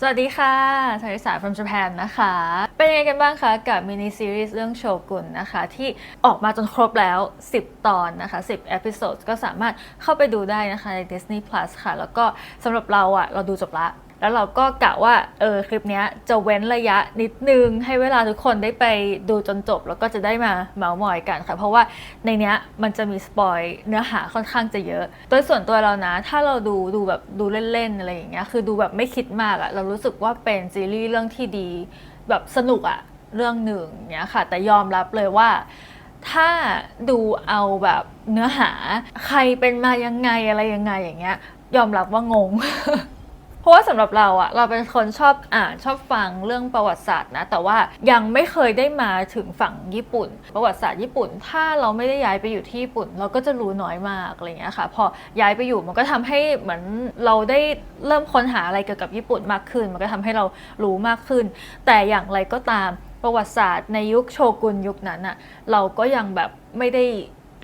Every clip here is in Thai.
สวัสดีค่ะสาริสา from Japan นะคะ เป็นยังไงกันบ้างคะกับมินิซีรีส์เรื่องโชกุนนะคะ ที่ออกมาจนครบแล้ว 10 ตอนนะคะ 10เอพิโซดก็สามารถเข้าไปดูได้นะคะใน Disney Plus ค่ะ แล้วก็สำหรับเราอะเราดูจบละ แล้วเราก็กะว่าเออคลิปนี้จะเว้นระยะนิดนึง ให้เวลาทุกคนได้ไปดูจนจบ แล้วก็จะได้มาเมาส์มอยกันค่ะ เพราะว่าในเนี้ยมันจะมีสปอยเนื้อหาค่อนข้างจะเยอะ โดยส่วนตัวเรานะ ถ้าเราดูดูแบบดูเล่นๆอะไรอย่างเงี้ยคือดูแบบไม่คิดมากอะเรารู้สึกว่าเป็นซีรีส์เรื่องที่ดี แบบสนุกอะเรื่องหนึ่งเนี้ยค่ะ แต่ยอมรับเลยว่าถ้าดูเอาแบบเนื้อหาใครเป็นมายังไงอะไรยังไงอย่างเงี้ย ยอมรับว่างง เพราะว่าสำหรับเราอะเราเป็นคนชอบอ่านชอบฟังเรื่องประวัติศาสตร์นะ แต่ว่ายังไม่เคยได้มาถึงฝั่งญี่ปุ่น ประวัติศาสตร์ญี่ปุ่น ถ้าเราไม่ได้ย้ายไปอยู่ที่ญี่ปุ่น เราก็จะรู้น้อยมากอะไรเงี้ยค่ะ พอย้ายไปอยู่มันก็ทำให้เหมือนเราได้เริ่มค้นหาอะไรเกี่ยวกับญี่ปุ่นมากขึ้น มันก็ทำให้เรารู้มากขึ้น แต่อย่างไรก็ตามประวัติศาสตร์ในยุคโชกุนยุคนั้นอะเราก็ยังแบบไม่ได้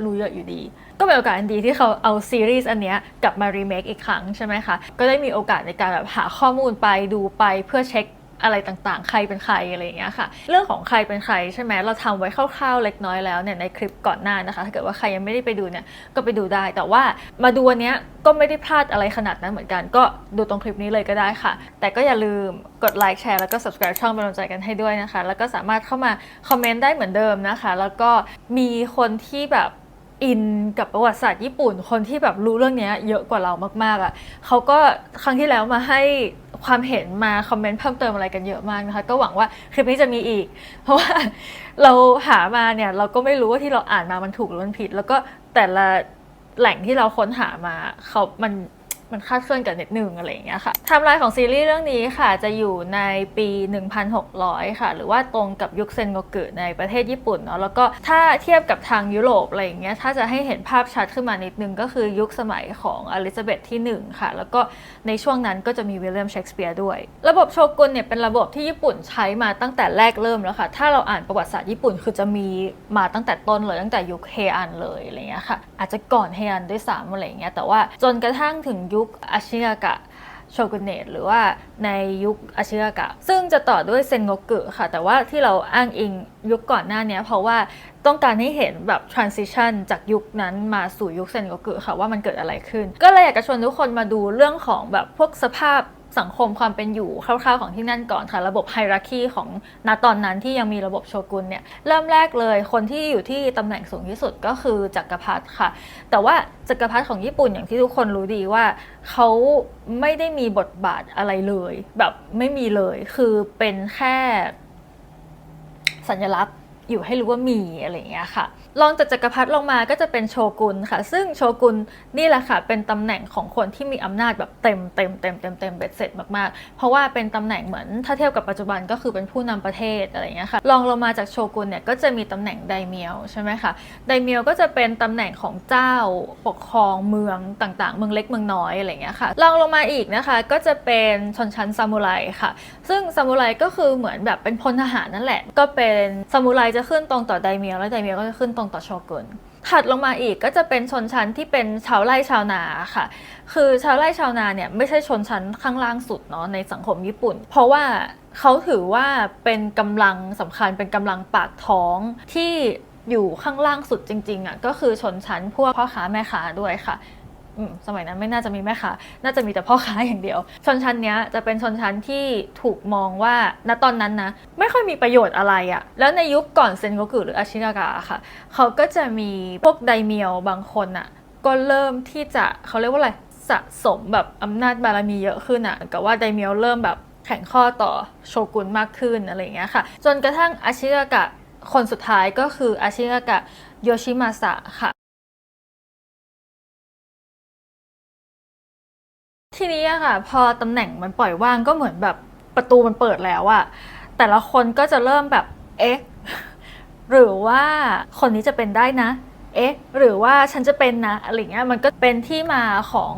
รู้เยอะอยู่ดี ก็เป็นโอกาสอันดีที่เขาเอาซีรีส์อันเนี้ยกลับมารีเมคอีกครั้งใช่ไหมคะ ก็ได้มีโอกาสในการแบบหาข้อมูลไปดูไปเพื่อเช็คอะไรต่างๆ ใครเป็นใครอะไรอย่างเงี้ยค่ะ เรื่องของใครเป็นใครใช่ไหมเราทำไว้คร่าวๆเล็กน้อยแล้วเนี่ยในคลิปก่อนหน้านะคะ ถ้าเกิดว่าใครยังไม่ได้ไปดูเนี่ยก็ไปดูได้ แต่ว่ามาดูอันนี้ก็ไม่ได้พลาดอะไรขนาดนั้นเหมือนกัน ก็ดูตรงคลิปนี้เลยก็ได้ค่ะ แต่ก็อย่าลืมกดไลค์แชร์แล้วก็ subscribe ช่องเป็นกำลังใจกันให้ด้วยนะคะ แล้วก็สามารถเข้ามาคอมเมนต์ได้เหมือนเดิมนะคะ แล้วก็มีคนที่แบบ อินกับประวัติศาสตร์ญี่ปุ่น คนที่แบบรู้เรื่องนี้เยอะกว่าเรามากๆอะ่ะเขาก็ครั้งที่แล้วมาให้ความเห็นมาคอมเมนต์เพิ่มเติมอะไรกันเยอะมากนะคะ ก็หวังว่าคลิปนี้จะมีอีก เพราะว่าเราหามาเนี่ยเราก็ไม่รู้ว่าที่เราอ่านมามันถูกหรือมันผิด แล้วก็แต่ละแหล่งที่เราค้นหามาเขามัน มันคาดเคลื่อนกันนิดนึงอะไรอย่างเงี้ยค่ะไทม์ไลน์ของซีรีส์เรื่องนี้ค่ะ จะอยู่ในปี 1600 ค่ะ หรือว่าตรงกับยุคเซนโงกุในประเทศญี่ปุ่นเนาะแล้วก็ถ้าเทียบกับทางยุโรปอะไรอย่างเงี้ยถ้าจะให้เห็นภาพชัดขึ้นมานิดนึง ก็คือยุคสมัยของอลิซาเบธที่ 1 ค่ะ แล้วก็ในช่วงนั้นก็จะมีวิลเลียมเชกสเปียร์ด้วย ระบบโชกุนเนี่ยเป็นระบบที่ญี่ปุ่นใช้มาตั้งแต่แรกเริ่มแล้วค่ะ ถ้าเราอ่านประวัติศาสตร์ญี่ปุ่นคือจะมีมาตั้งแต่ต้นเลยตั้งแต่ยุคเฮอันเลยอะไรเงี้ยค่ะอาจจะก่อนเฮอันด้วยซ้ำอะไรเงี้ยแต่ว่าจนกระทั่งถึงยุยุคอาชิกากะโชกุเนตหรือว่าในยุคอาชิกากะ ซึ่งจะต่อด้วยเซนโงกุค่ะ แต่ว่าที่เราอ้างอิงยุคก่อนหน้านี้เพราะว่าต้องการให้เห็นแบบ transition จากยุคนั้นมาสู่ยุคเซนโงกุค่ะว่ามันเกิดอะไรขึ้น ก็เลยอยากจะชวนทุกคนมาดูเรื่องของแบบพวกสภาพ สังคมความเป็นอยู่คร่าวๆของที่นั่นก่อนค่ะ ระบบไฮรักีของณตอนนั้นที่ยังมีระบบโชกุนเนี่ยเริ่มแรกเลยคนที่อยู่ที่ตำแหน่งสูงที่สุดก็คือจักรพรรดิค่ะ แต่ว่าจักรพรรดิของญี่ปุ่นอย่างที่ทุกคนรู้ดีว่าเขาไม่ได้มีบทบาทอะไรเลย แบบไม่มีเลยคือเป็นแค่สัญลักษณ์ อยู่ให้รู้ว่ามีอะไรอย่างเงี้ยค่ะรองจากจักรพรรดิลงมาก็จะเป็นโชกุนค่ะ ซึ่งโชกุนนี่แหละค่ะ เป็นตำแหน่งของคนที่มีอำนาจแบบเต็มเต็มเต็มเต็มเต็มเบ็ดเสร็จมากๆ เพราะว่าเป็นตำแหน่งเหมือนถ้าเทียบกับปัจจุบันก็คือเป็นผู้นำประเทศอะไรอย่างเงี้ยค่ะรองลงมาจากโชกุนเนี่ยก็จะมีตำแหน่งไดเมียวใช่ไหมคะไดเมียวก็จะเป็นตำแหน่งของเจ้าปกครองเมืองต่างๆ เมืองเล็กเมืองน้อยอะไรอย่างเงี้ยค่ะรองลงมาอีกนะคะก็จะเป็นชนชั้นซามูไรค่ะ ซึ่งซามูไรก็คือเหมือนแบบเป็นพลทหารนั่นแหละ ก็เป็นซามูไรจะขึ้นตรงต่อไดเมียวแล้วไดเมียวก็จะขึ้นตรงต่อโชกุนถัดลงมาอีกก็จะเป็นชนชั้นที่เป็นชาวไร่ชาวนาค่ะ คือชาวไร่ชาวนาเนี่ยไม่ใช่ชนชั้นข้างล่างสุดเนาะในสังคมญี่ปุ่น เพราะว่าเขาถือว่าเป็นกำลังสำคัญเป็นกำลังปากท้องที่อยู่ข้างล่างสุดจริงๆอะก็คือชนชั้นพวกพ่อค้าแม่ค้าด้วยค่ะ อืมสมัยนั้นไม่น่าจะมีแม่ค้าน่าจะมีแต่พ่อค้าอย่างเดียว ชนชั้นเนี้ยจะเป็นชนชั้นที่ถูกมองว่าณตอนนั้นนะไม่ค่อยมีประโยชน์อะไรอะแล้วในยุคก่อนเซนโกกุหรืออาชิกากะค่ะ เขาก็จะมีพวกไดเมียวบางคนอะก็เริ่มที่จะเขาเรียกว่าอะไรสะสมแบบอำนาจบารมีเยอะขึ้นอะกับว่าไดเมียวเริ่มแบบแข่งข้อต่อโชกุนมากขึ้นอะไรอย่างเงี้ยค่ะ จนกระทั่งอาชิกากะคนสุดท้ายก็คืออาชิกากะโยชิมาสะค่ะ ทีนี้อะค่ะ พอตำแหน่งมันปล่อยว่างก็เหมือนแบบประตูมันเปิดแล้วอะแต่ละคนก็จะเริ่มแบบเอ๊ะหรือว่าคนนี้จะเป็นได้นะ เอ๊ะ หรือว่าฉันจะเป็นนะอะไรเงี้ยมันก็เป็นที่มาของ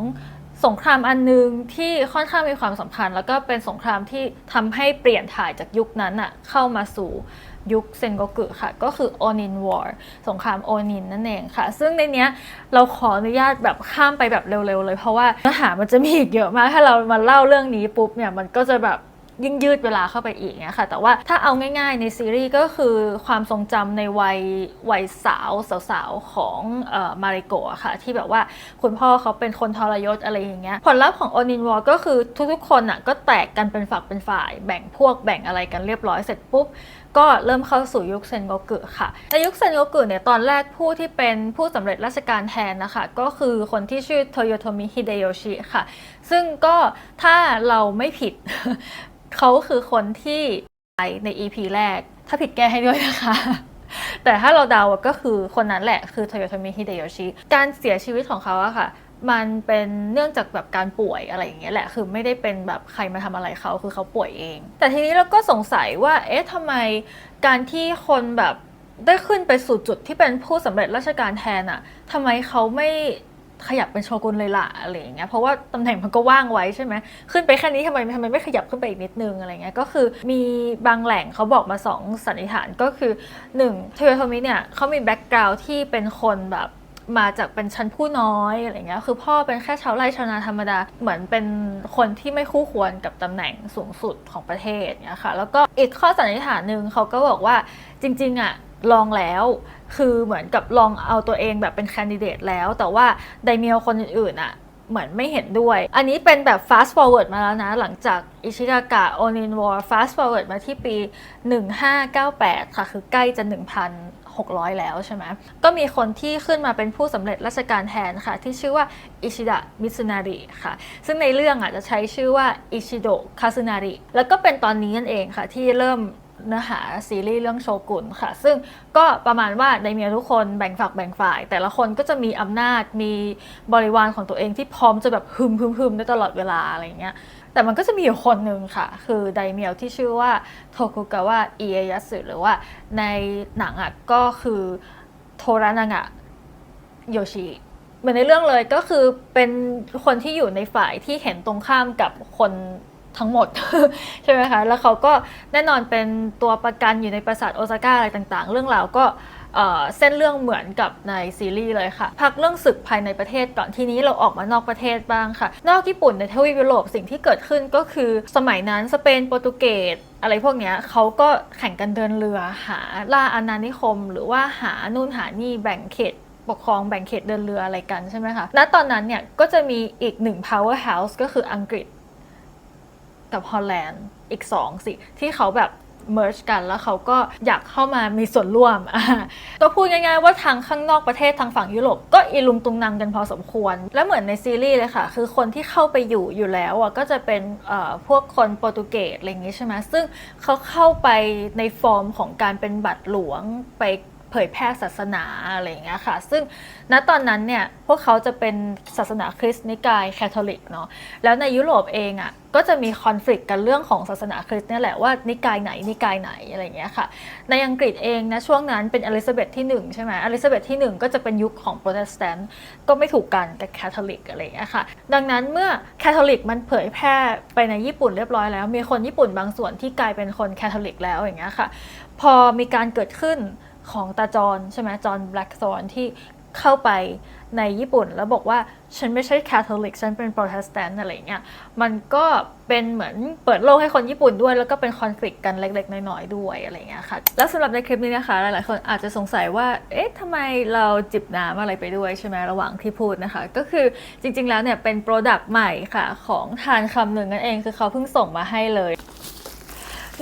สงครามอันนึงที่ค่อนข้างมีความสำคัญ แล้วก็เป็นสงครามที่ทำให้เปลี่ยนถ่ายจากยุคนั้นอะเข้ามาสู่ ยุคเซนโกกุค่ะ ก็คือโอนินวอร์สงครามโอนินนั่นเองค่ะ ซึ่งในเนี้ยเราขออนุญาตแบบข้ามไปแบบเร็วๆเลย เพราะว่าเนื้อหามันจะมีอีกเยอะมากถ้าเรามาเล่าเรื่องนี้ปุ๊บเนี่ยมันก็จะแบบยิ่งยืดเวลาเข้าไปอีกเนี่ยค่ะ แต่ว่าถ้าเอาง่ายๆในซีรีส์ก็คือความทรงจำในวัยวัยสาวสาวๆของเอ่อมาริโกะค่ะ ที่แบบว่าคุณพ่อเขาเป็นคนทรยศอะไรอย่างเงี้ยผลลัพธ์ของโอนินวอร์ก็คือทุกๆคนอะก็แตกกันเป็นฝักเป็นฝ่าย แบ่งพวกแบ่งอะไรกันเรียบร้อยเสร็จปุ๊บ ก็เริ่มเข้าสู่ยุคเซนโกกุค่ะในยุคเซนโกกุเนี่ยตอนแรกผู้ที่เป็นผู้สำเร็จราชการแทนนะคะ ก็คือคนที่ชื่อโตโยโทมิฮิเดโยชิค่ะ ซึ่งก็ถ้าเราไม่ผิด เขาคือคนที่ไปใน EP แรก ถ้าผิดแก้ให้ด้วยนะคะแต่ถ้าเราเดาก็คือคนนั้นแหละคือโตโยโทมิฮิเดโยชิ การเสียชีวิตของเขาอะค่ะ มันเป็นเนื่องจากแบบการป่วยอะไรอย่างเงี้ยแหละ คือไม่ได้เป็นแบบใครมาทำอะไรเขาคือเขาป่วยเอง แต่ทีนี้เราก็สงสัยว่า เอ๊ะทำไมการที่คนแบบได้ขึ้นไปสู่จุดที่เป็นผู้สำเร็จราชการแทนอะทำไมเขาไม่ขยับเป็นโชกุนเลยล่ะอะไรอย่างเงี้ยเพราะว่าตำแหน่งมันก็ว่างไว้ใช่ไหมขึ้นไปแค่นี้ทำไมทำไมไม่ขยับขึ้นไปอีกนิดนึงอะไรเงี้ยก็คือมีบางแหล่งเขาบอกมาสองสันนิษฐานก็คือหนึ่งเทโยโทมิเนี่ยเขามีแบ็กกราวด์ที่เป็นคนแบบ มาจากเป็นชั้นผู้น้อยอะไรเงี้ย คือพ่อเป็นแค่ชาวไร่ชาวนาธรรมดา เหมือนเป็นคนที่ไม่คู่ควรกับตำแหน่งสูงสุดของประเทศเนี่ยค่ะ แล้วก็อีกข้อสันนิษฐานหนึ่งเขาก็บอกว่าจริงๆอะลองแล้วคือเหมือนกับลองเอาตัวเองแบบเป็นแคนดิเดตแล้ว แต่ว่าไดเมียวคนอื่นๆอะเหมือนไม่เห็นด้วย อันนี้เป็นแบบ fast forward มาแล้วนะ หลังจากอิชิกากะโอนินวอร์ fast forward มาที่ปี 1598 ค่ะ คือใกล้จะ 600 แล้วใช่ไหมก็มีคนที่ขึ้นมาเป็นผู้สำเร็จราชการแทนค่ะ ที่ชื่อว่าอิชิดะมิต u นาริค่ะ ซึ่งในเรื่องอะจะใช้ชื่อว่าอิชิโดะคา u นาริแล้วก็เป็นตอนนี้นั่นเองค่ะ ที่เริ่มเนื้อหาซีรีส์เรื่องโชกุนค่ะ ซึ่งก็ประมาณว่าในเมียทุกคนแบ่งฝักแบ่งฝ่าย แต่ละคนก็จะมีอำนาจมีบริวารของตัวเองที่พร้อมจะแบบฮึมฮึมฮึมได้ตลอดเวลาอะไรอย่างเงี้ย แต่มันก็จะมีอยู่คนหนึ่งค่ะ คือไดเมียวที่ชื่อว่าโทคุกาวะอิเยัสึหรือว่าในหนังอะก็คือโทรานางะโยชิเหมือนในเรื่องเลยก็คือเป็นคนที่อยู่ในฝ่ายที่เห็นตรงข้ามกับคนทั้งหมด ใช่ไหมคะ แล้วเขาก็แน่นอนเป็นตัวประกันอยู่ในปราสาทโอซาก้าอะไรต่างๆ เรื่องราวก็ เส้นเรื่องเหมือนกับในซีรีส์เลยค่ะ พักเรื่องศึกภายในประเทศก่อนทีนี้เราออกมานอกประเทศบ้างค่ะ นอกญี่ปุ่นในทวีปยุโรปสิ่งที่เกิดขึ้นก็คือสมัยนั้นสเปนโปรตุเกสอะไรพวกนี้เขาก็แข่งกันเดินเรือหาล่าอาณานิคม หรือว่าหานู่นหานี่แบ่งเขตปกครองแบ่งเขตเดินเรืออะไรกันใช่ไหมคะ ณ ตอนนั้นเนี่ยก็จะมีอีกหนึ่ง power house ก็คืออังกฤษกับฮอลแลนด์อีกสองสิ ที่เขาแบบ merge กัน แล้วเขาก็อยากเข้ามามีส่วนร่วม ก็พูดง่ายๆว่าทางข้างนอกประเทศทางฝั่งยุโรปก็อิลุมตุงนังกันพอสมควร และเหมือนในซีรีส์เลยค่ะ คือคนที่เข้าไปอยู่อยู่แล้วอะก็จะเป็นพวกคนโปรตุเกสอะไรอย่างงี้ใช่ไหมซึ่งเขาเข้าไปในฟอร์มของการเป็นบัตรหลวงไป เผยแพร่ศาสนาอะไรอย่างเงี้ยค่ะ ซึ่งณตอนนั้นเนี่ยพวกเขาจะเป็นศาสนาคริสต์นิกายแคทอลิกเนาะแล้วในยุโรปเองอะ่ะก็จะมีคอน FLICT กันเรื่องของศาสนาคริสต์เนี่ยแหละว่านิกายไหนนิกายไหนอะไรอย่างเงี้ยค่ะ ในอังกฤษเองนะช่วงนั้นเป็นอลิซาเบธที่ 1 ใช่ไหมอลิซาเบธที่ 1 ก็จะเป็นยุคของโปรเตสแตนต์ก็ไม่ถูกกันกับแคทอลิกอะไรอย่างเงี้ยค่ะ ดังนั้นเมื่อแคทอลิกมันเผยแพร่ไปในญี่ปุ่นเรียบร้อยแล้ว มีคนญี่ปุ่นบางส่วนที่กลายเป็นคนแคทอลิกแล้วอย่างเงี้ยค่ะ พอมีการเกิดขึ้น ของตาจอนใช่ไหมจอนแบล็กซอนที่เข้าไปในญี่ปุ่นแล้วบอกว่าฉันไม่ใช่แคทอลิกฉันเป็นโปรเตสแตนต์อะไรเงี้ยมันก็เป็นเหมือนเปิดโลกให้คนญี่ปุ่นด้วย แล้วก็เป็นคอน FLICT กันเล็ก ๆ น้อยๆด้วยอะไรเงี้ยค่ะแล้วสำหรับในคลิปนี้นะคะหลายๆคนอาจจะสงสัยว่าเอ๊ะทำไมเราจิบน้ำอะไรไปด้วยใช่ไหมระหว่างที่พูดนะคะ ก็คือจริงๆแล้วเนี่ยเป็นโปรดักต์ใหม่ค่ะของทานคำหนึ่งนั่นเองคือเขาเพิ่งส่งมาให้เลย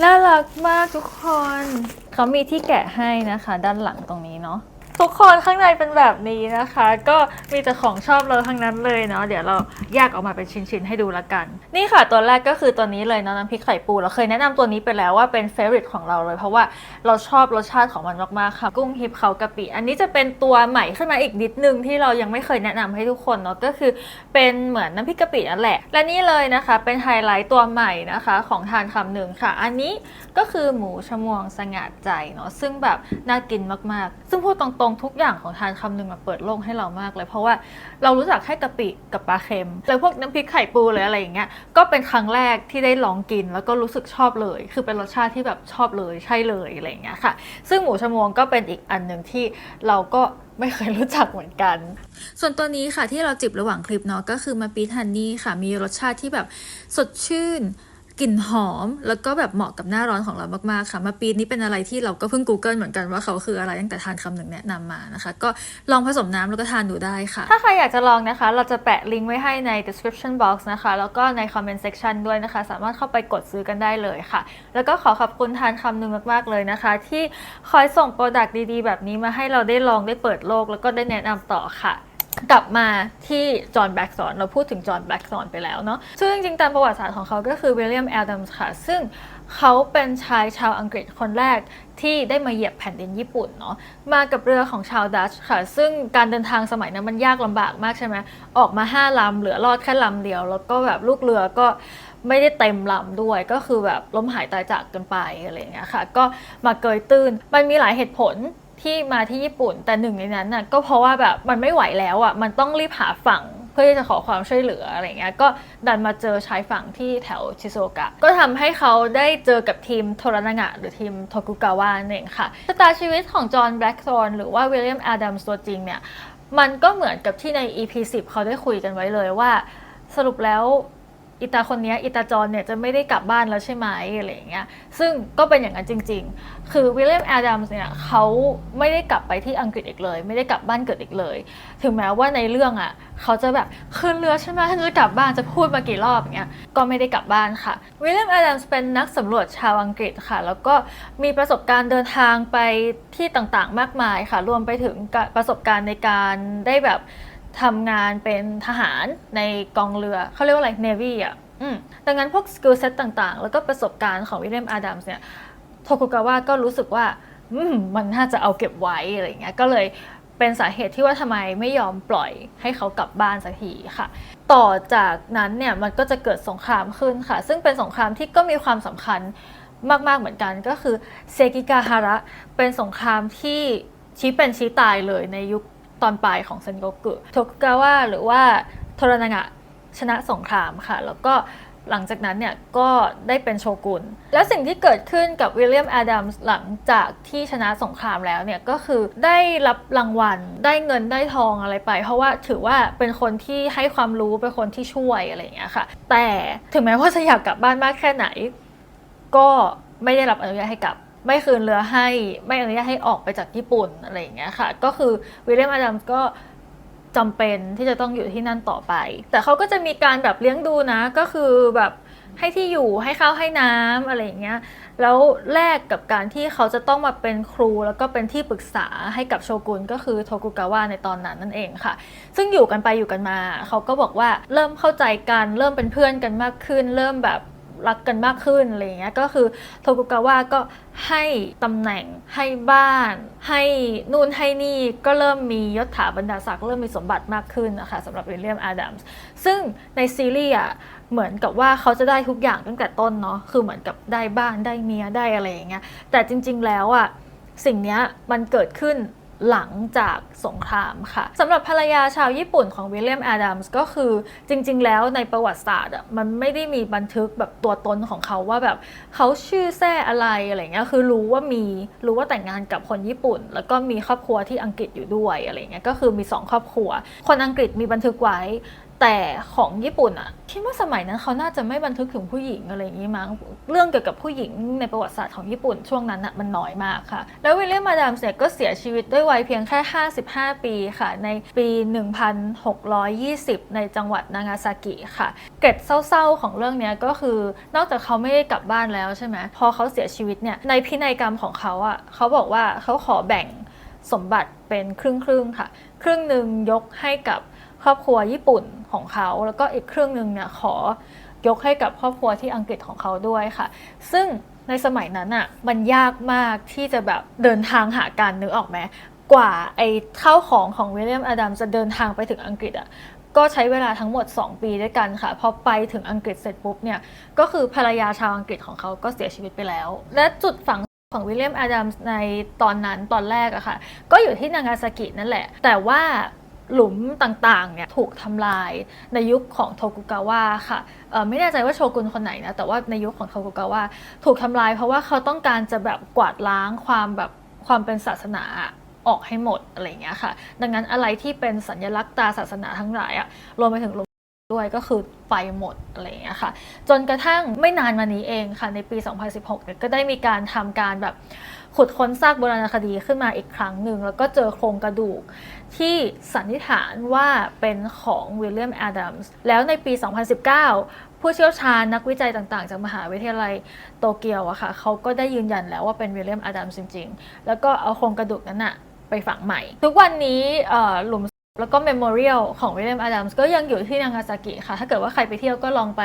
น่ารักมากทุกคน เขามีที่แกะให้นะคะ ด้านหลังตรงนี้เนาะ ทุกคนข้างในเป็นแบบนี้นะคะ ก็มีแต่ของชอบเราทั้งนั้นเลยเนาะเดี๋ยวเราแยกออกมาเป็นชิ้นๆให้ดูละกัน นี่ค่ะตัวแรกก็คือตัวนี้เลยเนาะน้ำพริกไข่ปูเราเคยแนะนำตัวนี้ไปแล้วว่าเป็นเฟ v o r i t e ของเราเลย เพราะว่าเราชอบรสชาติของมันมากๆค่ะ กุ้งฮิปเขากะปิอันนี้จะเป็นตัวใหม่ขึ้นมาอีกนิดนึงที่เรายังไม่เคยแนะนำให้ทุกคนเนาะก็คือเป็นเหมือนน้ำพริกกะปินั่นแหละ และนี่เลยนะคะเป็นไฮไลท์ตัวใหม่นะคะของทานคำหนึ่งค่ะ อันนี้ก็คือหมูชมวงสงัดใจเนาะซึ่งแบบน่ากินมากๆ ซึ่งพูดตรงรงๆทุกอย่างของทานคำหนึ่งมาเปิดโลกให้เรามากเลย เพราะว่าเรารู้จักแค่กะปิกับปลาเค็มแล้วพวกน้ำพริกไข่ปูหรืออะไรอย่างเงี้ยก็เป็นครั้งแรกที่ได้ลองกิน แล้วก็รู้สึกชอบเลย คือเป็นรสชาติที่แบบชอบเลยใช่เลยอะไรอย่างเงี้ยค่ะ ซึ่งหมูชะมวงก็เป็นอีกอันหนึ่งที่เราก็ไม่เคยรู้จักเหมือนกัน ส่วนตัวนี้ค่ะที่เราจิบระหว่างคลิปเนาะก็คือมาปีทันนี่ค่ะ มีรสชาติที่แบบสดชื่น กลิ่นหอม แล้วก็แบบเหมาะกับหน้าร้อนของเรามากๆค่ะ มาปีนี้เป็นอะไรที่เราก็เพิ่ง Google เหมือนกันว่าเขาคืออะไรตั้งแต่ทานคำหนึ่งแนะนำมานะคะ ก็ลองผสมน้ำแล้วก็ทานดูได้ค่ะ ถ้าใครอยากจะลองนะคะ เราจะแปะลิงก์ไว้ให้ใน description box นะคะ แล้วก็ใน comment section ด้วยนะคะ สามารถเข้าไปกดซื้อกันได้เลยค่ะ แล้วก็ขอขอบคุณทานคำหนึ่งมากๆเลยนะคะ ที่คอยส่งโปรดักต์ดีๆ แบบนี้มาให้เราได้ลองได้เปิดโลก แล้วก็ได้แนะนำต่อค่ะ กลับมาที่จอห์นแบล็กซอนเราพูดถึงจอห์นแบล็กซอนไปแล้วเนาะซึ่งจริงๆ ตามประวัติศาสตร์ของเขาก็คือวิลเลียมแอดัมส์ค่ะ ซึ่งเขาเป็นชายชาวอังกฤษคนแรกที่ได้มาเหยียบแผ่นดินญี่ปุ่นเนาะมากับเรือของชาวดัชค่ะ ซึ่งการเดินทางสมัยนั้นมันยากลำบากมากใช่ไหมออกมา5ลำเหลือรอดแค่ลำเดียว แล้วก็แบบลูกเรือก็ไม่ได้เต็มลำด้วยก็คือแบบล้มหายตายจากกันไปอะไรอย่างเงี้ยค่ะ ก็มาเกยตื้นมันมีหลายเหตุผล ที่มาที่ญี่ปุ่น แต่หนึ่งในนั้นน่ะก็เพราะว่าแบบมันไม่ไหวแล้วอะมันต้องรีบหาฝั่งเพื่อที่จะขอความช่วยเหลืออะไรเงี้ยก็ดันมาเจอชายฝั่งที่แถวชิโซกะ ก็ทำให้เขาได้เจอกับทีมโทรนางะหรือทีมโทกุกาวะนั่นเองค่ะชะตาชีวิตของจอห์นแบล็ก t อนหรือว่าวิลเลียมแอดัมส์ตัวจริงเนี่ยมันก็เหมือนกับที่ใน EP 10 เขาได้คุยกันไว้เลยว่า สรุปแล้ว อิตาคนนี้อิตาจอนเนี่ยจะไม่ได้กลับบ้านแล้วใช่ไหมอะไรอย่างเงี้ยซึ่งก็เป็นอย่างนั้นจริง ๆ คือวิลเลียมแอดัมส์เนี่ยเขาไม่ได้กลับไปที่อังกฤษอีกเลย ไม่ได้กลับบ้านเกิดอีกเลย ถึงแม้ว่าในเรื่องอะเขาจะแบบขึ้นเรือใช่ไหมฉันจะกลับบ้านจะพูดมากี่รอบอย่างเงี้ยก็ไม่ได้กลับบ้านค่ะวิลเลียมแอดัมส์เป็นนักสำรวจชาวอังกฤษค่ะ แล้วก็มีประสบการณ์เดินทางไปที่ต่างๆ มากมายค่ะ รวมไปถึงประสบการณ์ในการได้แบบ ทำงานเป็นทหารในกองเรือเขาเรียกว่าอะไร Navy อะดังนั้นพวกสกิลเซ็ตต่างๆ แล้วก็ประสบการณ์ของวิลเลียมอาดัมส์เนี่ยโทคุกาวะก็รู้สึกว่าอืมันน่าจะเอาเก็บไว้อะไรเงี้ยก็เลยเป็นสาเหตุที่ว่าทำไมไม่ยอมปล่อยให้เขากลับบ้านสักทีค่ะ ต่อจากนั้นเนี่ยมันก็จะเกิดสงครามขึ้นค่ะ ซึ่งเป็นสงครามที่ก็มีความสำคัญมาก ๆ เหมือนกันก็คือเซกิกาฮาระเป็นสงครามที่ชี้เป็นชี้ตายเลยในยุค ตอนปลายของเซนโกกุโทคุกาวะหรือว่าโทรนางะชนะสงครามค่ะ แล้วก็หลังจากนั้นเนี่ยก็ได้เป็นโชกุน และสิ่งที่เกิดขึ้นกับวิลเลียมแอดัมส์หลังจากที่ชนะสงครามแล้วเนี่ยก็คือได้รับรางวัล ได้เงินได้ทองอะไรไป เพราะว่าถือว่าเป็นคนที่ให้ความรู้ เป็นคนที่ช่วยอะไรอย่างเงี้ยค่ะ แต่ถึงแม้ว่าจะอยากกลับบ้านมากแค่ไหน ก็ไม่ได้รับอนุญาตให้กลับ ไม่คืนเรือให้ไม่อนุญาตให้ออกไปจากญี่ปุ่นอะไรอย่างเงี้ยค่ะ ก็คือวิลเลียมอดัมก็จำเป็นที่จะต้องอยู่ที่นั่นต่อไป แต่เขาก็จะมีการแบบเลี้ยงดูนะ ก็คือแบบให้ที่อยู่ให้ข้าวให้น้ำอะไรอย่างเงี้ยแล้วแลกกับการที่เขาจะต้องมาเป็นครูแล้วก็เป็นที่ปรึกษาให้กับโชกุนก็คือโทกุกาวะในตอนนั้นนั่นเองค่ะ ซึ่งอยู่กันไปอยู่กันมา เขาก็บอกว่าเริ่มเข้าใจกัน เริ่มเป็นเพื่อนกันมากขึ้น เริ่มแบบ รักกันมากขึ้นอะไรเงี้ยก็คือโทกุกาวะก็ให้ตำแหน่งให้บ้าน ให้นู่นให้นี่ก็เริ่มมียศถาบรรดาศักดิ์เริ่มมีสมบัติมากขึ้นนะคะสำหรับวิลเลียมอาดัมส์ซึ่งในซีรีส์อะเหมือนกับว่าเขาจะได้ทุกอย่างตั้งแต่ต้นเนาะคือเหมือนกับได้บ้านได้เมียได้อะไรอย่างเงี้ยแต่จริง ๆ แล้วอะสิ่งเนี้ยมันเกิดขึ้น หลังจากสงครามค่ะสำหรับภรรยาชาวญี่ปุ่นของวิลเลียมแอดัมส์ก็คือจริง ๆ แล้วในประวัติศาสตร์มันไม่ได้มีบันทึกแบบตัวตนของเขาว่าแบบเขาชื่อแซ่อะไรอะไรเงี้ยคือรู้ว่ามีรู้ว่าแต่งงานกับคนญี่ปุ่น แล้วก็มีครอบครัวที่อังกฤษอยู่ด้วยอะไรเงี้ยก็คือมีสองครอบครัว คนอังกฤษมีบันทึกไว้ แต่ของญี่ปุ่นอะคิดว่าสมัยนั้นเขาน่าจะไม่บันทึกถึงผู้หญิงอะไรอย่างนี้มั้งเรื่องเกี่ยวกับผู้หญิงในประวัติศาสตร์ของญี่ปุ่นช่วงนั้นอะมันน้อยมากค่ะ แล้ววิลเลียมมาดามเนี่ยก็เสียชีวิตด้วยวัยเพียงแค่ 55 ปีค่ะ ในปี 1620 ในจังหวัดนางาซากิค่ะ เกร็ดเศร้าๆของเรื่องนี้ก็คือนอกจากเขาไม่ได้กลับบ้านแล้วใช่ไหมพอเขาเสียชีวิตเนี่ยในพินัยกรรมของเขาอะเขาบอกว่าเขาขอแบ่งสมบัติเป็นครึ่งๆค่ะ ครึ่งหนึ่งยกให้กับ ครอบครัวญี่ปุ่นของเขา แล้วก็อีกครึ่งหนึ่งเนี่ยขอยกให้กับครอบครัวที่อังกฤษของเขาด้วยค่ะ ซึ่งในสมัยนั้นอะมันยากมากที่จะแบบเดินทางหาการนึกออกไหมกว่าไอ้ข้าวของของวิลเลียมอดัมจะเดินทางไปถึงอังกฤษอะก็ใช้เวลาทั้งหมด 2 ปีด้วยกันค่ะ พอไปถึงอังกฤษเสร็จปุ๊บเนี่ย ก็คือภรรยาชาวอังกฤษของเขาก็เสียชีวิตไปแล้ว และจุดฝังของวิลเลียมอดัมในตอนนั้นตอนแรกอะค่ะ ก็อยู่ที่นางาซากินั่นแหละ แต่ว่า หลุมต่างๆเนี่ยถูกทำลายในยุคของโทกุกาวะค่ะไม่แน่ใจว่าโชกุนคนไหนนะแต่ว่าในยุคของโทกุกาวะถูกทำลาย เพราะว่าเขาต้องการจะแบบกวาดล้างความแบบความเป็นศาสนาออกให้หมดอะไรอย่างเงี้ยค่ะ ดังนั้นอะไรที่เป็นสัญลักษณ์ตาศาสนาทั้งหลายอะรวมไปถึงหลุม ด้วยก็คือไปหมดอะไรอย่างเงี้ยค่ะ จนกระทั่งไม่นานมานี้เองค่ะ ในปี 2016เนี่ยก็ได้มีการทำการแบบขุดค้นซากโบราณคดีขึ้นมาอีกครั้งหนึ่ง แล้วก็เจอโครงกระดูกที่สันนิษฐานว่าเป็นของวิลเลียมแอดัมส์แล้วในปี 2019 ผู้เชี่ยวชาญนักวิจัยต่างๆ จากมหาวิทยาลัยโตเกียวอะค่ะเขาก็ได้ยืนยันแล้วว่าเป็นวิลเลียมแอดัมส์จริง ๆ แล้วก็เอาโครงกระดูกนั้นอะไปฝังใหม่ ทุกวันนี้หลุม แล้วก็เมมโมเรียลของวิลเลียมอดัมส์ก็ยังอยู่ที่นางาซากิค่ะ ถ้าเกิดว่าใครไปเที่ยวก็ลองไป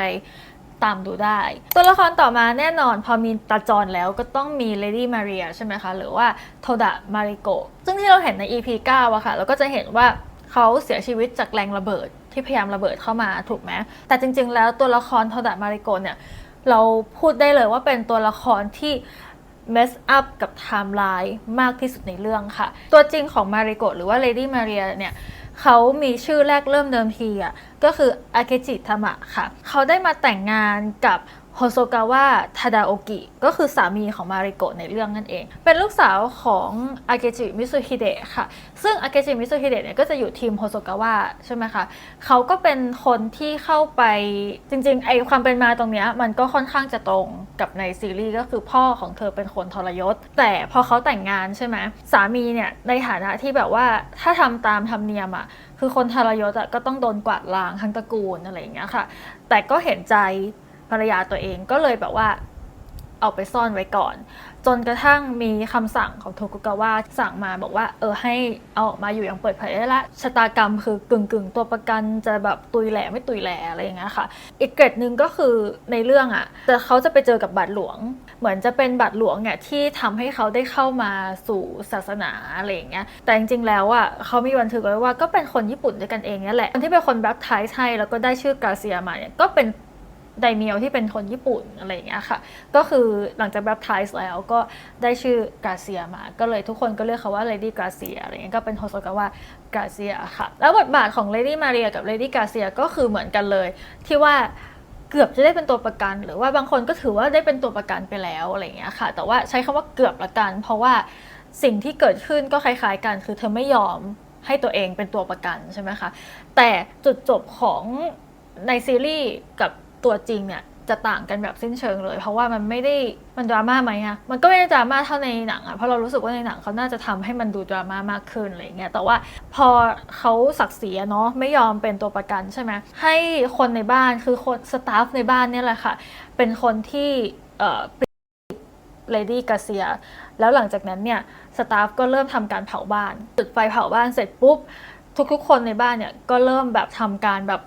ตามดูได้ ตัวละครต่อมาแน่นอน พอมีตาจรแล้วก็ต้องมีเลดี้มาเรียใช่ไหมคะ หรือว่าโทดะมาริโกซึ่งที่เราเห็นใน EP 9อะค่ะ เราก็จะเห็นว่าเขาเสียชีวิตจากแรงระเบิดที่พยายามระเบิดเข้ามาถูกไหมแต่จริง ๆ แล้วตัวละครโทดะมาริโกเนี่ยเราพูดได้เลยว่าเป็นตัวละครที่ mess up กับไทม์ไลน์มากที่สุดในเรื่องค่ะ ตัวจริงของมาริโกหรือว่า Lady Maria เนี่ย เขามีชื่อแรกเริ่มเดิมทีอะก็คืออาเคจิธรรมะค่ะ เขาได้มาแต่งงานกับ โฮโซกาวะทาดาโอกิก็คือสามีของมาริโกะในเรื่องนั่นเอง เป็นลูกสาวของอาเกจิมิซุฮิเดะค่ะ ซึ่งอาเกจิมิซุฮิเดะเนี่ยก็จะอยู่ทีมโฮโซกาวะใช่ไหมคะเขาก็เป็นคนที่เข้าไปจริงๆไอความเป็นมาตรงเนี้ยมันก็ค่อนข้างจะตรงกับในซีรีส์ก็คือพ่อของเธอเป็นคนทรยศ แต่พอเขาแต่งงานใช่ไหมสามีเนี่ยในฐานะที่แบบว่าถ้าทำตามธรรมเนียมอะคือคนทรยศอะก็ต้องโดนกวาดล้างทั้งตระกูลอะไรอย่างเงี้ยค่ะ แต่ก็เห็นใจ ภรรยาตัวเองก็เลยแบบว่าเอาไปซ่อนไว้ก่อน จนกระทั่งมีคำสั่งของโทกุกาวะสั่งมาบอกว่า เออให้เอาออกมาอยู่อย่างเปิดเผยได้ละชะตากรรมคือกึ่งกึ่งตัวประกันจะแบบตุยแหล่ไม่ตุยแหล่อะไรอย่างเงี้ยค่ะ อีกเกรดหนึ่งก็คือในเรื่องอะ่ะแต่เขาจะไปเจอกับบาทหลวง เหมือนจะเป็นบาทหลวงเนี่ยที่ทำให้เขาได้เข้ามาสู่ศาสนาอะไรอย่างเงี้ยแต่จริงๆแล้วอะ่ะเขามีบันทึกไว้ว่าก็เป็นคนญี่ปุ่นด้วยกันเองเนี่ยแหละคนที่เป็นคนแบล็กไทส์ให้แล้วก็ได้ชื่อกาเซียมาเนี่ยก็เป็น ไดเมียวที่เป็นคนญี่ปุ่นอะไรอย่างเงี้ยค่ะ ก็คือหลังจาก baptize แล้วก็ได้ชื่อกาเซียมา ก็เลยทุกคนก็เรียกเขาว่า Lady Garcia อะไรเงี้ยก็เป็นโฮโซกาวะกาเซียค่ะ แล้วบทบาทของ Lady Maria กับ Lady Garcia ก็คือเหมือนกันเลย ที่ว่าเกือบจะได้เป็นตัวประกัน หรือว่าบางคนก็ถือว่าได้เป็นตัวประกันไปแล้วอะไรอย่างเงี้ยค่ะ แต่ว่าใช้คำว่าเกือบละกัน เพราะว่าสิ่งที่เกิดขึ้นก็คล้ายๆกัน คือเธอไม่ยอมให้ตัวเองเป็นตัวประกันใช่ไหมคะ แต่จุดจบของในซีรีส์กับ ตัวจริงเนี่ยจะต่างกันแบบสิ้นเชิงเลย เพราะว่ามันไม่ได้มันดราม่าไหมอะมันก็ไม่ได้ดราม่าเท่าในหนังอะเพราะเรารู้สึกว่าในหนังเขาน่าจะทำให้มันดูดราม่ามากขึ้นอะไรเงี้ยแต่ว่าพอเขาศักดิ์ศรีอะเนาะไม่ยอมเป็นตัวประกันใช่ไหมให้คนในบ้านคือคนสตาฟในบ้านเนี่ยแหละค่ะ เป็นคนที่เอ่อเลดี้กาเซียแล้วหลังจากนั้นเนี่ยสตาฟก็เริ่มทำการเผาบ้านจุดไฟเผาบ้านเสร็จปุ๊บทุกๆคนในบ้านเนี่ยก็เริ่มแบบทำการแบบ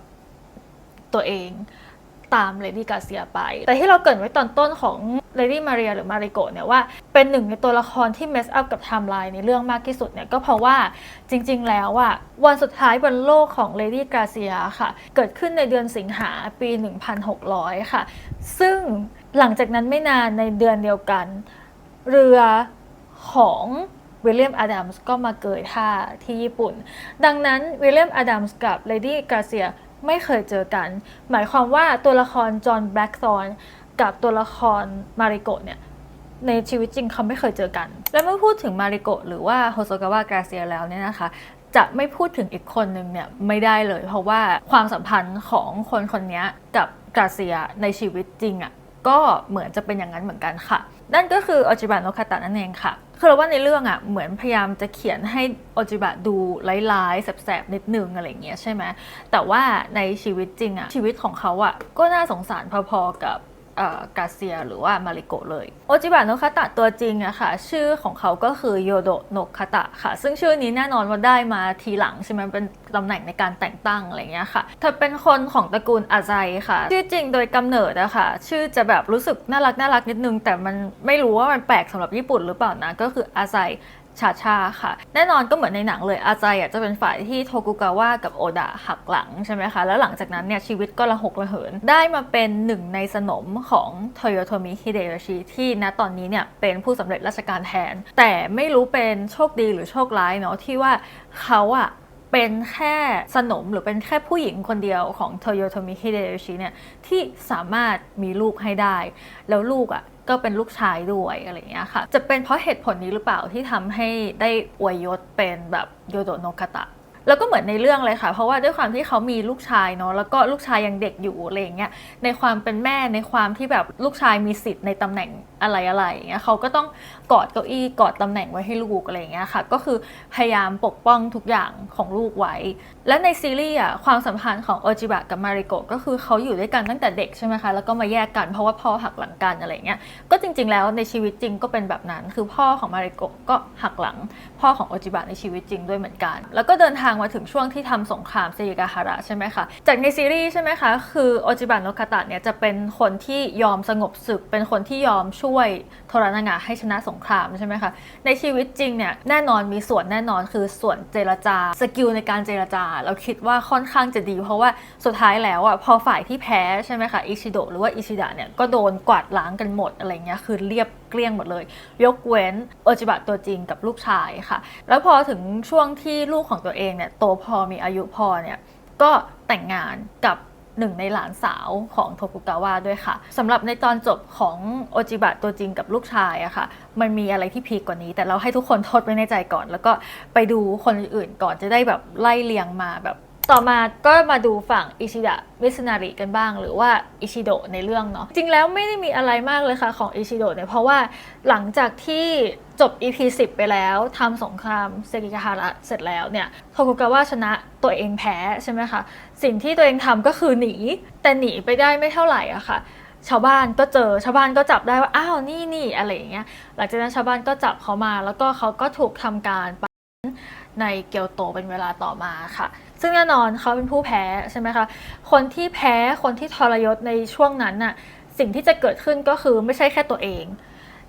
ตัวเอง ตามเลดี้กาเซียไป แต่ที่เราเกิดไว้ตอนต้นของเลดี้มาเรียหรือมาริโกเนี่ยว่าเป็นหนึ่งในตัวละครที่เมสอัพกับไทม์ไลน์ในเรื่องมากที่สุดเนี่ยก็เพราะว่าจริง ๆ แล้วอะวันสุดท้ายบนโลกของเลดี้กาเซียค่ะ เกิดขึ้นในเดือนสิงหาปี 1600 ค่ะ ซึ่งหลังจากนั้นไม่นานในเดือนเดียวกัน เรือของวิลเลียมอดัมส์ก็มาเกยท่าที่ญี่ปุ่น ดังนั้นวิลเลียมอดัมส์กับเลดี้กาเซีย ไม่เคยเจอกัน หมายความว่าตัวละครจอห์นแบล็กซอนกับตัวละครมาริโกะเนี่ยในชีวิตจริงเขาไม่เคยเจอกัน และเมื่อพูดถึงมาริโกะหรือว่าโฮโซกาวะกาเซียแล้วเนี่ยนะคะจะไม่พูดถึงอีกคนหนึ่งเนี่ยไม่ได้เลย เพราะว่าความสัมพันธ์ของคนคนนี้กับกาเซียในชีวิตจริงอะ่ะก็เหมือนจะเป็นอย่างนั้นเหมือนกันค่ะ นั่นก็คืออจิบะโนคาตะนั่นเองค่ะ คือเราว่าในเรื่องอะ่ะเหมือนพยายามจะเขียนให้โอจิบะดูร้ายๆแสบๆนิดนึงอะไรเงี้ยใช่ไหมแต่ว่าในชีวิตจริงอะ่ะชีวิตของเขาอะ่ะก็น่าสงสารพอๆกับ กาเซียหรือว่ามาริโกเลย โอจิบะโนคาตะตัวจริงอะค่ะ ชื่อของเขาก็คือโยโดโนคาตะค่ะ ซึ่งชื่อนี้แน่นอนว่าได้มาทีหลังใช่ไหมเป็นตำแหน่งในการแต่งตั้งอะไรเงี้ยค่ะเธอเป็นคนของตระกูลอาไซค่ะ ชื่อจริงโดยกำเนิดอะค่ะ ชื่อจะแบบรู้สึกน่ารักน่ารักนิดนึง แต่มันไม่รู้ว่ามันแปลกสำหรับญี่ปุ่นหรือเปล่านะก็คืออาไซ ชาชาค่ะ แน่นอนก็เหมือนในหนังเลยอาจายจะเป็นฝ่ายที่โทกุกาวะกับโอดะหักหลังใช่ไหมคะ แล้วหลังจากนั้นเนี่ยชีวิตก็ระหกระเหิน ได้มาเป็นหนึ่งในสนมของโทโยโทมิฮิเดโยชิที่ณตอนนี้เนี่ยเป็นผู้สำเร็จราชการแทน แต่ไม่รู้เป็นโชคดีหรือโชคร้ายเนาะที่ว่าเขาอะ เป็นแค่สนมหรือเป็นแค่ผู้หญิงคนเดียวของโตโยโตมิฮิเดโยชิเนี่ยที่สามารถมีลูกให้ได้ แล้วลูกอะ่ะก็เป็นลูกชายด้วยอะไรเงี้ยค่ะ จะเป็นเพราะเหตุผลนี้หรือเปล่าที่ทำให้ได้อวยยศเป็นแบบโยโดโนคาตะแล้วก็เหมือนในเรื่องเลยค่ะ เพราะว่าด้วยความที่เขามีลูกชายเนาะ แล้วก็ลูกชายยังเด็กอยู่อะไรอย่างเงี้ย ในความเป็นแม่ ในความที่แบบลูกชายมีสิทธิ์ในตำแหน่ง อะไรอะไรอย่างเงี้ยเขาก็ต้องกอดเก้าอี้กอดตำแหน่งไว้ให้ลูกอะไรอย่างเงี้ยค่ะ ก็คือพยายามปกป้องทุกอย่างของลูกไว้ และในซีรีส์อะความสัมพันธ์ของโอจิบะกับมาริโกะก็คือเขาอยู่ด้วยกันตั้งแต่เด็กใช่ไหมคะแล้วก็มาแยกกันเพราะว่าพ่อหักหลังกันอะไรเงี้ยก็จริง ๆ แล้วในชีวิตจริงก็เป็นแบบนั้น คือพ่อของมาริโกะก็หักหลัง พ่อของโอจิบะในชีวิตจริงด้วยเหมือนกัน แล้วก็เดินทางมาถึงช่วงที่ทำสงครามเซยิกาฮาระใช่ไหมคะจากในซีรีส์ใช่ไหมคะคือโอจิบะโนคาตะเนี่ยจะเป็นคนที่ยอมสงบศึกเป็นคนที่ยอมช่วยโทรนางะให้ชนะสงครามใช่ไหมคะ ในชีวิตจริงเนี่ยแน่นอนมีส่วนแน่นอนคือส่วนเจรจาสกิลในการเจรจา เราคิดว่าค่อนข้างจะดี เพราะว่าสุดท้ายแล้วอะพอฝ่ายที่แพ้ใช่ไหมคะอิชิโดะหรือว่าอิชิดะเนี่ยก็โดนกวาดล้างกันหมดอะไรเงี้ยคือเรียบเกลี้ยงหมดเลย ยกเว้นโอจิบะตัวจริงกับลูกชายค่ะ แล้วพอถึงช่วงที่ลูกของตัวเองเนี่ยโตพอมีอายุพอเนี่ยก็แต่งงานกับ หนึ่งในหลานสาวของโทกุกาวะด้วยค่ะสำหรับในตอนจบของโอจิบะตัวจริงกับลูกชายอะค่ะ มันมีอะไรที่พีกกว่านี้ แต่เราให้ทุกคนทดไว้ในใจก่อน แล้วก็ไปดูคนอื่นก่อนจะได้แบบไล่เลียงมาแบบ ต่อมาก็มาดูฝั่งอิชิดะมิสนาริกันบ้าง หรือว่าอิชิโดะในเรื่องเนาะจริงแล้วไม่ได้มีอะไรมากเลยค่ะของอิชิโดะเนี่ยเพราะว่าหลังจากที่จบ EP 10 ไปแล้วทำสงครามเซกิกาฮาระเสร็จแล้วเนี่ยโทกุกาวะชนะตัวเองแพ้ใช่ไหมคะ สิ่งที่ตัวเองทำก็คือหนี แต่หนีไปได้ไม่เท่าไหร่อะค่ะ ชาวบ้านก็เจอชาวบ้านก็จับได้ว่า อ้าวนี่นี่อะไรอย่างเงี้ยหลังจากนั้นชาวบ้านก็จับเขามา แล้วก็เขาก็ถูกทำการปในเกียวโตเป็นเวลาต่อมาค่ะ ซึ่งแน่นอนเขาเป็นผู้แพ้ใช่ไหมคะคนที่แพ้คนที่ทรยศในช่วงนั้นน่ะสิ่งที่จะเกิดขึ้นก็คือไม่ใช่แค่ตัวเอง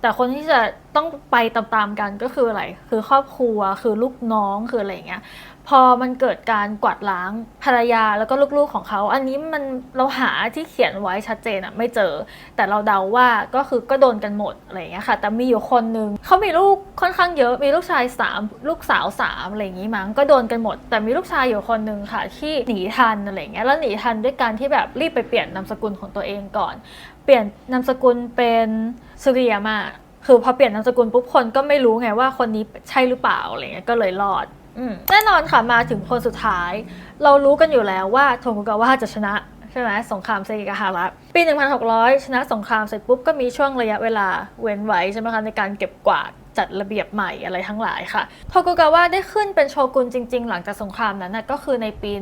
แต่คนที่จะต้องไปตามๆกันก็คืออะไร คือครอบครัวคือลูกน้องคืออะไรอย่างเงี้ย พอมันเกิดการกวาดล้างภรรยาแล้วก็ลูกๆของเขา อันนี้มันเราหาที่เขียนไว้ชัดเจนอะไม่เจอ แต่เราเดาว่าก็คือก็โดนกันหมดอะไรอย่างเงี้ยค่ะ แต่มีอยู่คนนึงเขามีลูกค่อนข้างเยอะมีลูกชายสามลูกสาวสามอะไรอย่างงี้มั้งก็โดนกันหมด แต่มีลูกชายอยู่คนนึงค่ะ ที่หนีทันอะไรเงี้ยแล้วหนีทันด้วยการที่แบบรีบไปเปลี่ยนนามสกุลของตัวเองก่อน เปลี่ยนนามสกุลเป็นสุริยามาคือพอเปลี่ยนนามสกุลปุ๊บคนก็ไม่รู้ไงว่าคนนี้ใช่หรือเปล่าอะไรเงี้ยก็เลยรอด แน่นอนค่ะมาถึงคนสุดท้าย เรารู้กันอยู่แล้วว่าโทกุกาวะจะชนะใช่ไหมสงครามเซกิกาฮาระปี 1600 ชนะสงครามเสร็จปุ๊บก็มีช่วงระยะเวลาเว้นไว้ใช่ไหมคะในการเก็บกวาดจัดระเบียบใหม่อะไรทั้งหลายค่ะโทกุกาวะได้ขึ้นเป็นโชกุนจริง ๆ หลังจากสงครามนั้นนะก็คือในปี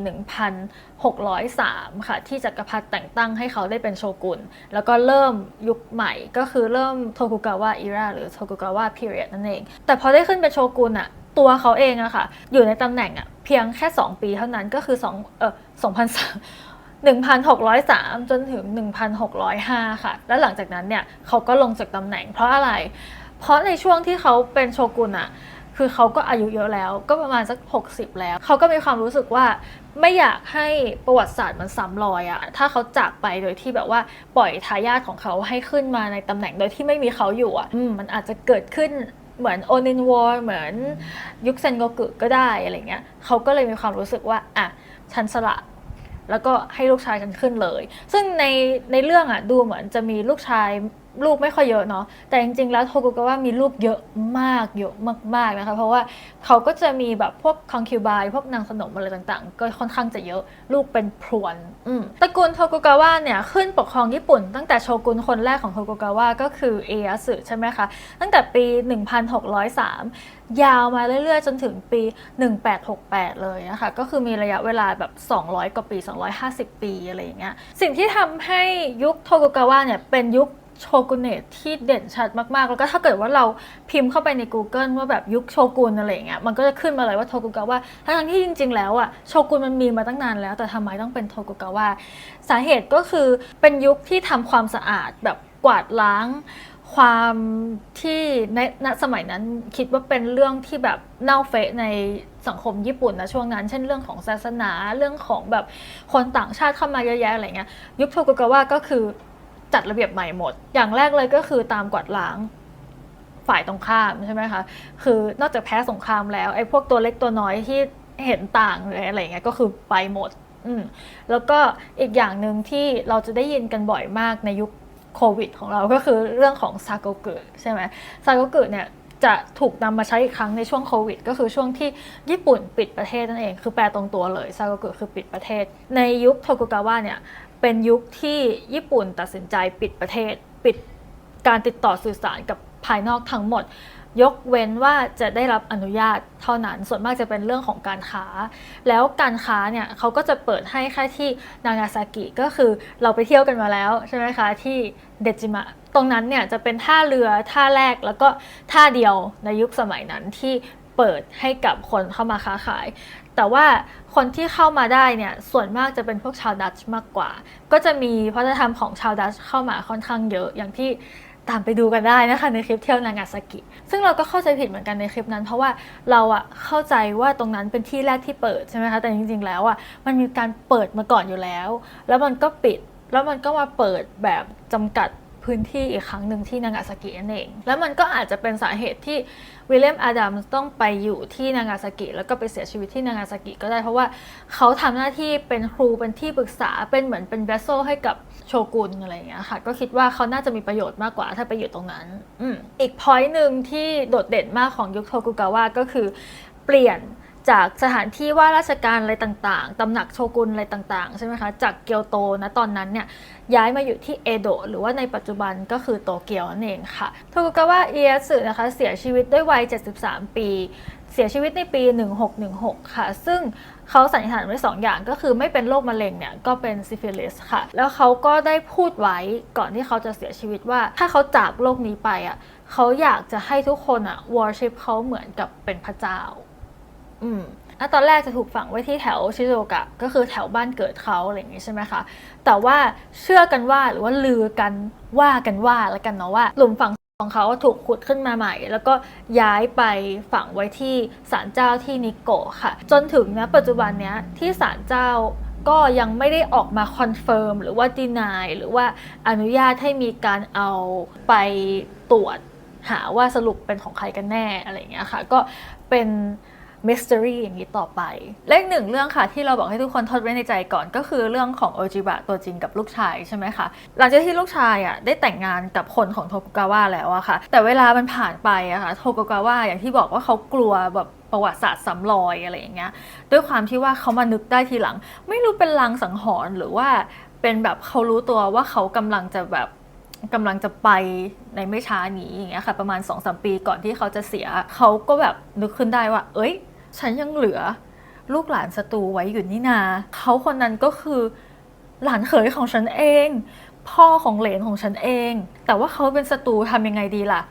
1603 ค่ะ ที่จักรพรรดิแต่งตั้งให้เขาได้เป็นโชกุน แล้วก็เริ่มยุคใหม่ก็คือเริ่มโทกุกาวะอีราหรือโทกุกาวะพีเรียดนั่นเอง แต่พอได้ขึ้นเป็นโชกุนอะ ตัวเขาเองอะค่ะ อยู่ในตำแหน่งอะเพียงแค่ 2 ปีเท่านั้นก็คือ2เออ2003 1603 จนถึง 1605 ค่ะ แล้วหลังจากนั้นเนี่ยเขาก็ลงจากตำแหน่งเพราะอะไร เพราะในช่วงที่เขาเป็นโชกุนอะคือเขาก็อายุเยอะแล้ว ก็ประมาณสัก 60 แล้ว เขาก็มีความรู้สึกว่าไม่อยากให้ประวัติศาสตร์มันซ้ำรอยอะถ้าเขาจากไปโดยที่แบบว่าปล่อยทายาทของเขาให้ขึ้นมาในตำแหน่งโดยที่ไม่มีเขาอยู่อะอมมันอาจจะเกิดขึ้น เหมือนโอนินวอร์เหมือนยุคเซนโกกุก็ได้อะไรเงี้ยเขาก็เลยมีความรู้สึกว่าอะฉันสละแล้วก็ให้ลูกชายฉันขึ้นเลย ซึ่งในในเรื่องอะดูเหมือนจะมีลูกชาย ลูกไม่ค่อยเยอะเนาะแต่จริงๆแล้วโทกุกาวะมีลูกเยอะมากเยอะมากๆนะคะ เพราะว่าเขาก็จะมีแบบพวกคอนคิวบายพวกนางสนมอะไรต่างๆ ก็ค่อนข้างจะเยอะลูกเป็นพรวนอืตระกูลโทกุกาวะเนี่ยขึ้นปกครองญี่ปุ่น ตั้งแต่โชกุนคนแรกของโทกุกาวะก็คือเอยสึใช่ไหมคะตั้งแต่ปี 1603 ยาวมาเรื่อยๆ จนถึงปี 1868 เลยนะคะก็คือมีระยะเวลาแบบ 200 กว่าปี 250 ปีอะไรอย่างเงี้ยสิ่งที่ทำให้ยุคโทกุกาวะเนี่ยเป็นยุค โชกุนเนตที่เด่นชัดมากๆ แล้วก็ถ้าเกิดว่าเราพิมพ์เข้าไปใน Google ว่าแบบยุคโชกุนอะไรเงี้ยมันก็จะขึ้นมาเลยว่าโทกุกาวะทั้งที่จริง ๆ แล้วอะโชกุนมันมีมาตั้งนานแล้ว แต่ทำไมต้องเป็นโทกุกาวะสาเหตุก็คือเป็นยุคที่ทำความสะอาดแบบกวาดล้างความที่ในณสมัยนั้นคิดว่าเป็นเรื่องที่แบบเน่าเฟะในสังคมญี่ปุ่นนะช่วงนั้น เช่นเรื่องของศาสนาเรื่องของแบบคนต่างชาติเข้ามาเยอะแยะอะไรเงี้ยยุคโทกุกาวะก็คือ จัดระเบียบใหม่หมด อย่างแรกเลยก็คือตามกวาดล้างฝ่ายตรงข้ามใช่ไหมคะ คือนอกจากแพ้สงครามแล้วไอ้พวกตัวเล็กตัวน้อยที่เห็นต่างหรือะไรเงี้ยก็คือไปหมด อืมแล้วก็อีกอย่างหนึ่งที่เราจะได้ยินกันบ่อยมากในยุคโควิดของเราก็คือเรื่องของซาโกเกะใช่ไหมซาโกเกะเนี่ยจะถูกนำมาใช้อีกครั้งในช่วงโควิด ก็คือช่วงที่ญี่ปุ่นปิดประเทศนั่นเอง คือแปลตรงตัวเลยซาโกเกะคือปิดประเทศ ในยุคโทกุกาวะเนี่ย เป็นยุคที่ญี่ปุ่นตัดสินใจปิดประเทศ ปิดการติดต่อสื่อสารกับภายนอกทั้งหมด ยกเว้นว่าจะได้รับอนุญาตเท่านั้นส่วนมากจะเป็นเรื่องของการค้า แล้วการค้าเนี่ยเขาก็จะเปิดให้แค่ที่นางาซากิก็คือเราไปเที่ยวกันมาแล้วใช่ไหมคะที่เดจิมะตรงนั้นเนี่ยจะเป็นท่าเรือท่าแรกแล้วก็ท่าเดียวในยุคสมัยนั้นที่ เปิดให้กับคนเข้ามาค้าขาย แต่ว่าคนที่เข้ามาได้เนี่ยส่วนมากจะเป็นพวกชาวดัตช์มากกว่า ก็จะมีวัฒนธรรมของชาวดัตช์เข้ามาค่อนข้างเยอะอย่างที่ตามไปดูกันได้นะคะในคลิปเที่ยวนางาซากิ ซึ่งเราก็เข้าใจผิดเหมือนกันในคลิปนั้น เพราะว่าเราอะเข้าใจว่าตรงนั้นเป็นที่แรกที่เปิดใช่ไหมคะ แต่จริงๆ แล้วอะมันมีการเปิดมาก่อนอยู่แล้ว แล้วมันก็ปิด แล้วมันก็มาเปิดแบบจำกัดพื้นที่อีกครั้งหนึ่งที่นางาซากินั่นเอง แล้วมันก็อาจจะเป็นสาเหตุที่ วิลเลียมอาดัมต้องไปอยู่ที่นางาซากิ แล้วก็ไปเสียชีวิตที่นางาซากิก็ได้เพราะว่าเขาทำหน้าที่เป็นครูเป็นที่ปรึกษาเป็นเหมือนเป็นเบสโซให้กับโชกุนอะไรอย่างเงี้ยค่ะ ก็คิดว่าเขาน่าจะมีประโยชน์มากกว่าถ้าไปอยู่ตรงนั้นอมอีกพอยต์หนึ่งที่โดดเด่นมากของยุคโทกุกาวะก็คือเปลี่ยน จากสถานที่ว่าราชการอะไรต่างๆ ตำหนักโชกุนอะไรต่างๆ ใช่ไหมคะ จากเกียวโตนะตอนนั้นเนี่ยย้ายมาอยู่ที่เอโดะหรือว่าในปัจจุบันก็คือโตเกียวนั่นเองค่ะโทกุกาวะเอียสึนะคะเสียชีวิตด้วยวัย 73 ปี เสียชีวิตในปี 1616 ค่ะ ซึ่งเขาสันนิษฐานไว้สองอย่างก็คือไม่เป็นโรคมะเร็งเนี่ยก็เป็นซิฟิลิสค่ะ แล้วเขาก็ได้พูดไว้ก่อนที่เขาจะเสียชีวิตว่า ถ้าเขาจากโลกนี้ไปอะเขาอยากจะให้ทุกคนอะ worship เขาเหมือนกับเป็นพระเจ้า อืมแล้วตอนแรกจะถูกฝังไว้ที่แถวชิโซกะ ก็คือแถวบ้านเกิดเขาอะไรอย่างงี้ใช่ไหมคะ แต่ว่าเชื่อกันว่าหรือว่าลือกันว่ากันว่าแล้วกันเนาะว่าหลุมฝังของเขาถูกขุดขึ้นมาใหม่ แล้วก็ย้ายไปฝังไว้ที่ศาลเจ้าที่นิโกะค่ะ จนถึงนะปัจจุบันเนี้ยที่ศาลเจ้าก็ยังไม่ได้ออกมาคอนเฟิร์มหรือว่าดีนายหรือว่าอนุญาตให้มีการเอาไปตรวจหาว่าสรุปเป็นของใครกันแน่อะไรอย่างเงี้ยค่ะ ก็เป็น มิส t ต r y อย่างนี้ต่อไปเลขหนึ่งเรื่องค่ะที่เราบอกให้ทุกคนทดไว้ในใจก่อนก็คือเรื่องของโอจิบะตัวจริงกับลูกชายใช่ไหมคะ หลังจากที่ลูกชายอะได้แต่งงานกับคนของโทกุกาวะแล้วอะค่ะ แต่เวลามันผ่านไปอะค่ะโทกุกาวะอย่างที่บอกว่าเขากลัวแบบประวัติศาสตร์ซ้ำรอยอะไรอย่างเงี้ยด้วยความที่ว่าเขามานึกได้ทีหลัง ไม่รู้เป็นลางสังหรณ์หรือว่าเป็นแบบเขารู้ตัวว่าเขากำลังจะแบบกำลังจะไปในไม่ช้านี้อย่างเงี้ยค่ะ ประมาณ2อสปีก่อนที่เขาจะเสีย เขาก็แบบนึกขึ้นได้ว่า เอ้ย ฉันยังเหลือลูกหลานศัตรูไว้อยู่นี่นา เขาคนนั้นก็คือหลานเขยของฉันเอง พ่อของเหลนของฉันเอง แต่ว่าเขาเป็นศัตรูทำยังไงดีล่ะ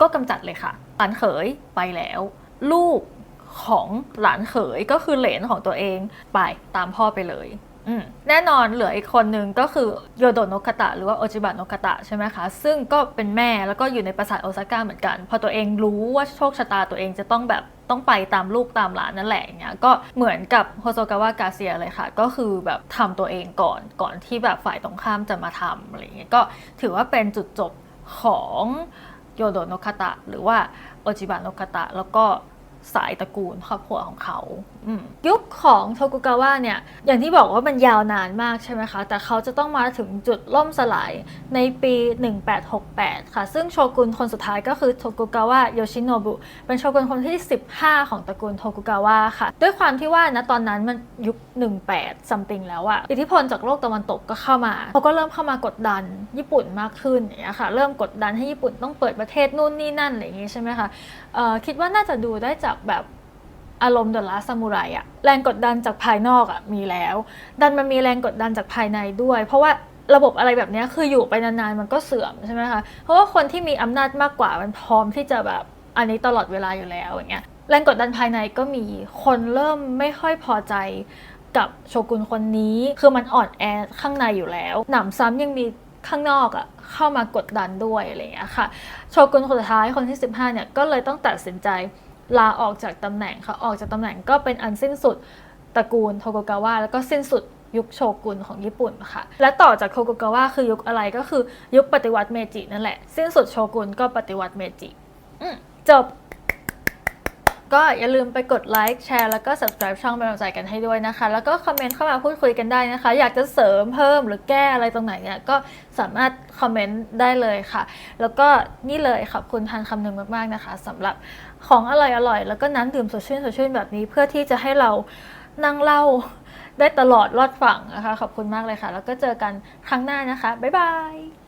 ก็กำจัดเลยค่ะ หลานเขยไปแล้ว ลูกของหลานเขยก็คือเหลนของตัวเองไปตามพ่อไปเลยแน่นอนเหลืออีกคนนึงก็คือโยโดโนคตะ หรือว่าโอจิบะโนคตะใช่ไหมคะ ซึ่งก็เป็นแม่แล้วก็อยู่ในปราสาทโอซาก้าเหมือนกัน พอตัวเองรู้ว่าโชคชะตาตัวเองจะต้องแบบ ต้องไปตามลูกตามหลานนั่นแหละอย่างเงี้ยก็เหมือนกับโฮโซกาวะกาเซียเลยค่ะ ก็คือแบบทำตัวเองก่อนก่อนที่แบบฝ่ายตรงข้ามจะมาทำอะไรเงี้ยก็ถือว่าเป็นจุดจบของโยโดโนคาตะ หรือว่าโอจิบะโนคาตะ แล้วก็สายตระกูลครอบครัวของเขายุคของโทกุกาวะเนี่ย อย่างที่บอกว่ามันยาวนานมากใช่ไหมคะ แต่เขาจะต้องมาถึงจุดล่มสลายในปี 1868 ค่ะ ซึ่งโชกุนคนสุดท้ายก็คือโทกุกาวะโยชิโนบุ เป็นโชกุนคนที่ 15 ของตระกูลโทกุกาวะค่ะ ด้วยความที่ว่านะตอนนั้นมันยุค 18 something แล้วอะอิทธิพลจากโลกตะวันตกก็เข้ามา เขาก็เริ่มเข้ามากดดันญี่ปุ่นมากขึ้นอย่างเงี้ยค่ะ เริ่มกดดันให้ญี่ปุ่นต้องเปิดประเทศนู่นนี่นั่นอะไรอย่างงี้ใช่ไหมคะคิดว่าน่าจะดูได้จากแบบ อารมณ์เดอะลาซามูไรอะแรงกดดันจากภายนอกอะมีแล้ว ดันมันมีแรงกดดันจากภายในด้วย เพราะว่าระบบอะไรแบบนี้คืออยู่ไปนานๆมันก็เสื่อมใช่ไหมคะ เพราะว่าคนที่มีอำนาจมากกว่ามันพร้อมที่จะแบบอันนี้ตลอดเวลาอยู่แล้วอย่างเงี้ยแรงกดดันภายในก็มีคนเริ่มไม่ค่อยพอใจกับโชกุนคนนี้คือมันอ่อนแอข้างในอยู่แล้ว หนำซ้ำยังมีข้างนอกอะเข้ามากดดันด้วยอะไรอย่างเงี้ยค่ะ โชกุนคนสุดท้ายคนที่ 15เนี่ยก็เลยต้องตัดสินใจ ลาออกจากตำแหน่งค่ะออกจากตำแหน่งก็เป็นอันสิ้นสุดตระกูลโทโกกาวะแล้วก็สิ้นสุดยุคโชกุนของญี่ปุ่นค่ะ และต่อจากโทโกกาวะคือยุคอะไรก็คือยุคปฏิวัติเมจินั่นแหละ สิ้นสุดโชกุนก็ปฏิวัติเมจิจบ ก็อย่าลืมไปกดไลค์แชร์แล้วก็ subscribe ช่องเป็นกำลังใจกันให้ด้วยนะคะ แล้วก็คอมเมนต์เข้ามาพูดคุยกันได้นะคะ อยากจะเสริมเพิ่มหรือแก้อะไรตรงไหนเนี่ยก็สามารถคอมเมนต์ได้เลยค่ะ แล้วก็นี่เลยขอบคุณทานคำหนึ่งมากๆนะคะสำหรับ ของอร่อยอร่อยแล้วก็น้ำดื่มสดชื่นสดชื่นแบบนี้ เพื่อที่จะให้เรานั่งเล่าได้ตลอดรอดฝั่งนะคะ ขอบคุณมากเลยค่ะ แล้วก็เจอกันครั้งหน้านะคะ บ๊ายบาย